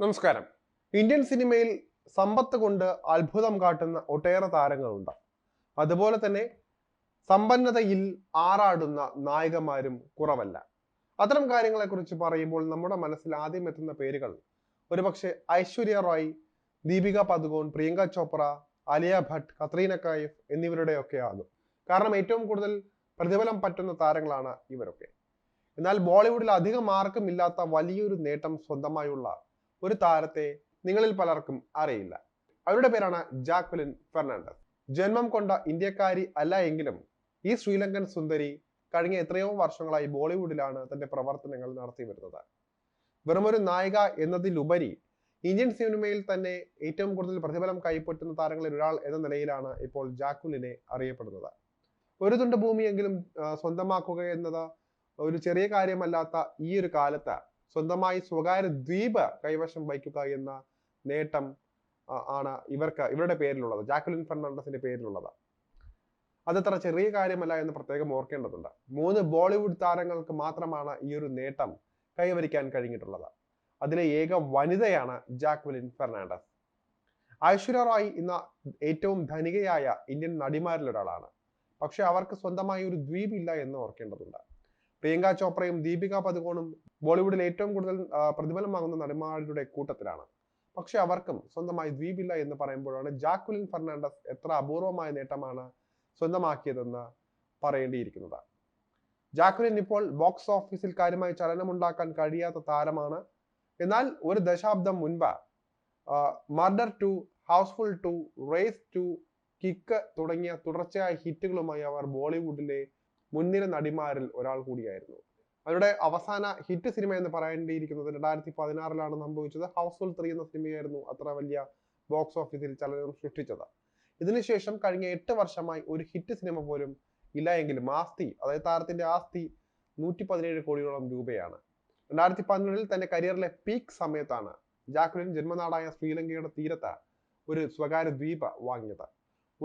നമസ്കാരം. ഇന്ത്യൻ സിനിമയിൽ സമ്പത്ത് കൊണ്ട് അത്ഭുതം കാട്ടുന്ന ഒട്ടേറെ താരങ്ങളുണ്ട്. അതുപോലെ തന്നെ സമ്പന്നതയിൽ ആറാടുന്ന നായികമാരും കുറവല്ല. അത്തരം കാര്യങ്ങളെക്കുറിച്ച് പറയുമ്പോൾ നമ്മുടെ മനസ്സിൽ ആദ്യം എത്തുന്ന പേരുകൾ ഒരുപക്ഷെ ഐശ്വര്യ റോയ് ദീപിക പദുകോൺ പ്രിയങ്ക ചോപ്ര അലിയ ഭട്ട് കത്രീന കൈഫ് എന്നിവരുടെയൊക്കെ ആകും കാരണം ഏറ്റവും കൂടുതൽ പ്രതിഫലം പറ്റുന്ന താരങ്ങളാണ് ഇവരൊക്കെ. എന്നാൽ ബോളിവുഡിൽ അധികം ആർക്കും ഇല്ലാത്ത വലിയൊരു നേട്ടം സ്വന്തമായുള്ള ഒരു താരത്തെ നിങ്ങളിൽ പലർക്കും അറിയില്ല. അവരുടെ പേരാണ് ജാക്വലിൻ ഫെർണാണ്ടസ്. ജന്മം കൊണ്ട ഇന്ത്യക്കാരി അല്ല എങ്കിലും ഈ ശ്രീലങ്കൻ സുന്ദരി കഴിഞ്ഞ എത്രയോ വർഷങ്ങളായി ബോളിവുഡിലാണ് തന്റെ പ്രവർത്തനങ്ങൾ നടത്തി വരുന്നത്. വെറുമൊരു നായിക എന്നതിലുപരി ഇന്ത്യൻ സിനിമയിൽ തന്നെ ഏറ്റവും കൂടുതൽ പ്രതിഫലം കൈപ്പറ്റുന്ന താരങ്ങളിൽ ഒരാൾ എന്ന നിലയിലാണ് ഇപ്പോൾ ജാക്വലിനെ അറിയപ്പെടുന്നത്. ഒരു തുണ്ട് ഭൂമിയെങ്കിലും സ്വന്തമാക്കുക എന്നത് ഒരു ചെറിയ കാര്യമല്ലാത്ത ഈ ഒരു കാലത്ത് സ്വന്തമായി സ്വകാര്യ ദ്വീപ് കൈവശം വയ്ക്കുക എന്ന നേട്ടം ആണ് ഇവർക്ക് ഇവരുടെ പേരിലുള്ളത്. ജാക്കുലിൻ ഫെർണാണ്ടസിന്റെ പേരിലുള്ളത്. അതത്ര ചെറിയ കാര്യമല്ല എന്ന് പ്രത്യേകം ഓർക്കേണ്ടതുണ്ട്. മൂന്ന് ബോളിവുഡ് താരങ്ങൾക്ക് മാത്രമാണ് ഈ ഒരു നേട്ടം കൈവരിക്കാൻ കഴിഞ്ഞിട്ടുള്ളത്. അതിലെ ഏക വനിതയാണ് ജാക്വലിൻ ഫെർണാണ്ടസ്. ഐശ്വര്യ റായ് ഇന്ന് ഏറ്റവും ധനികയായ ഇന്ത്യൻ നടിമാരിൽ ഒരാളാണ് പക്ഷെ അവർക്ക് സ്വന്തമായി ഒരു ദ്വീപ് ഇല്ല എന്ന് ഓർക്കേണ്ടതുണ്ട്. പ്രിയങ്ക ചോപ്രയും ദീപിക പദുകോണും ബോളിവുഡിൽ ഏറ്റവും കൂടുതൽ പ്രതിഫലം വാങ്ങുന്ന നടിമാരുടെ കൂട്ടത്തിലാണ്. പക്ഷെ അവർക്കും സ്വന്തമായി ദ്വീപില്ല എന്ന് പറയുമ്പോഴാണ് ജാക്വലിൻ ഫെർണാണ്ടസ് എത്ര അപൂർവമായ നേട്ടമാണ് സ്വന്തമാക്കിയതെന്ന് പറയേണ്ടിയിരിക്കുന്നത്. ജാക്വലിൻ ഇപ്പോൾ ബോക്സ് ഓഫീസിൽ കാര്യമായി ചലനമുണ്ടാക്കാൻ കഴിയാത്ത താരമാണ്. എന്നാൽ ഒരു ദശാബ്ദം മുൻപ് Murder two Housefull two Race two Kick തുടങ്ങിയ തുടർച്ചയായ ഹിറ്റുകളുമായി അവർ ബോളിവുഡിലെ മുൻനിര നടിമാരിൽ ഒരാൾ കൂടിയായിരുന്നു. അവരുടെ അവസാന ഹിറ്റ് സിനിമ എന്ന് പറയേണ്ടിയിരിക്കുന്നത് രണ്ടായിരത്തി പതിനാറിലാണ് സംഭവിച്ചത്. ഹൗസ്ഫുൾ ത്രീ എന്ന സിനിമയായിരുന്നു അത്ര വലിയ ബോക്സ് ഓഫീസിൽ ചലനം സൃഷ്ടിച്ചത്. ഇതിനുശേഷം കഴിഞ്ഞ എട്ട് വർഷമായി ഒരു ഹിറ്റ് സിനിമ പോലും ഇല്ല എങ്കിലും ആസ്തി അതായത് താരത്തിന്റെ ആസ്തി നൂറ്റി പതിനേഴ് കോടിയോളം രൂപയാണ്. രണ്ടായിരത്തി പതിനേഴിൽ തന്റെ കരിയറിലെ പീക്ക് സമയത്താണ് ജാക്വലിൻ ജന്മനാടായ ശ്രീലങ്കയുടെ തീരത്ത് ഒരു സ്വകാര്യ ദ്വീപ് വാങ്ങിയത്.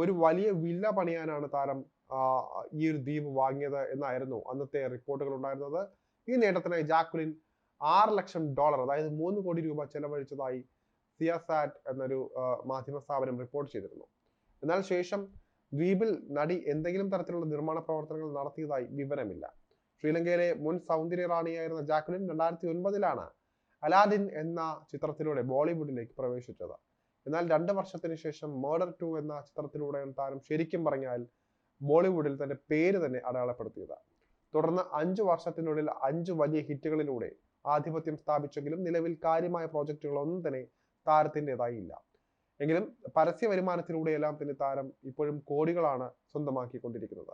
ഒരു വലിയ വില്ല പണിയാനാണ് താരം ഈ ഒരു ദ്വീപ് വാങ്ങിയത് എന്നായിരുന്നു അന്നത്തെ റിപ്പോർട്ടുകൾ ഉണ്ടായിരുന്നത്. ഈ നേട്ടത്തിനായി ജാക്വലിൻ ആറ് ലക്ഷം ഡോളർ അതായത് മൂന്ന് കോടി രൂപ ചെലവഴിച്ചതായി സിയാസാറ്റ് എന്നൊരു മാധ്യമ സ്ഥാപനം റിപ്പോർട്ട് ചെയ്തിരുന്നു. എന്നാൽ ശേഷം ദ്വീപിൽ നടി എന്തെങ്കിലും തരത്തിലുള്ള നിർമ്മാണ പ്രവർത്തനങ്ങൾ നടത്തിയതായി വിവരമില്ല. ശ്രീലങ്കയിലെ മുൻ സൗന്ദര്യ റാണിയായിരുന്ന ജാക്വലിൻ രണ്ടായിരത്തി ഒൻപതിലാണ് അലാദിൻ എന്ന ചിത്രത്തിലൂടെ ബോളിവുഡിലേക്ക് പ്രവേശിച്ചത്. എന്നാൽ രണ്ട് വർഷത്തിന് ശേഷം മേർഡർ ടു എന്ന ചിത്രത്തിലൂടെയാണ് താരം ശരിക്കും പറഞ്ഞാൽ ബോളിവുഡിൽ തന്റെ പേര് തന്നെ അടയാളപ്പെടുത്തിയത്. തുടർന്ന് അഞ്ചു വർഷത്തിനുള്ളിൽ അഞ്ച് വലിയ ഹിറ്റുകളിലൂടെ ആധിപത്യം സ്ഥാപിച്ചെങ്കിലും നിലവിൽ കാര്യമായ പ്രോജക്റ്റുകളൊന്നും തന്നെ താരത്തിന്റെതായി ഇല്ല എങ്കിലും പരസ്യ വരുമാനത്തിലൂടെയെല്ലാം തന്നെ താരം ഇപ്പോഴും കോടികളാണ് സ്വന്തമാക്കിക്കൊണ്ടിരിക്കുന്നത്.